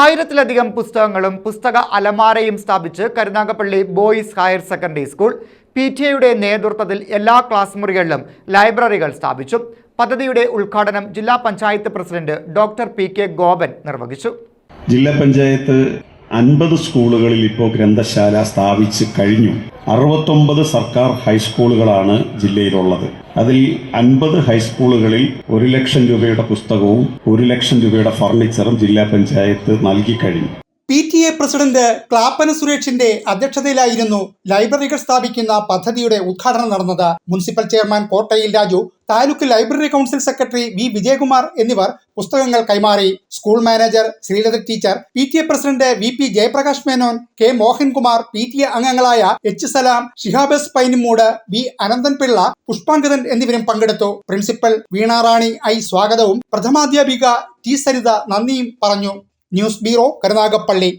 ആയിരത്തിലധികം പുസ്തകങ്ങളും പുസ്തക അലമാരയും സ്ഥാപിച്ച് Karunagappally boys higher secondary school P T എയുടെ നേതൃത്വത്തിൽ എല്ലാ ക്ലാസ് മുറികളിലും ലൈബ്രറികൾ സ്ഥാപിച്ചു. പദ്ധതിയുടെ ഉദ്ഘാടനം ജില്ലാ panchayat president doctor P K Gopan നിർവഹിച്ചു. ജില്ലാ പഞ്ചായത്ത് അൻപത് സ്കൂളുകളിൽ ഇപ്പോൾ ഗ്രന്ഥശാല സ്ഥാപിച്ച് കഴിഞ്ഞു. അറുപത്തൊമ്പത് സർക്കാർ ഹൈസ്കൂളുകളാണ് ജില്ലയിലുള്ളത്. അതിൽ അൻപത് ഹൈസ്കൂളുകളിൽ ഒരു ലക്ഷം രൂപയുടെ പുസ്തകവും ഒരു ലക്ഷം രൂപയുടെ ഫർണിച്ചറും ജില്ലാ പഞ്ചായത്ത് നൽകി കഴിഞ്ഞു. P T A president Clappana സുരേഷിന്റെ അധ്യക്ഷതയിലായിരുന്നു ലൈബ്രറികൾ സ്ഥാപിക്കുന്ന പദ്ധതിയുടെ ഉദ്ഘാടനം നടന്നത്. Municipal chairman Kottayil Raju taluk library council secretary V Vijayakumar എന്നിവർ പുസ്തകങ്ങൾ കൈമാറി. School manager Sreelatha teacher P T A president V P Jayaprakash Menon K Mohankumar P T A അംഗങ്ങളായ എച്ച് സലാം ഷിഹാബസ് പൈനിമൂട് വി അനന്തൻ പിള്ള പുഷ്പാങ്കതൻ എന്നിവരും പങ്കെടുത്തു. പ്രിൻസിപ്പൽ വീണാറാണി ഐ സ്വാഗതവും പ്രഥമാധ്യാപിക T Saritha നന്ദിയും പറഞ്ഞു. News bureau Karunagappally.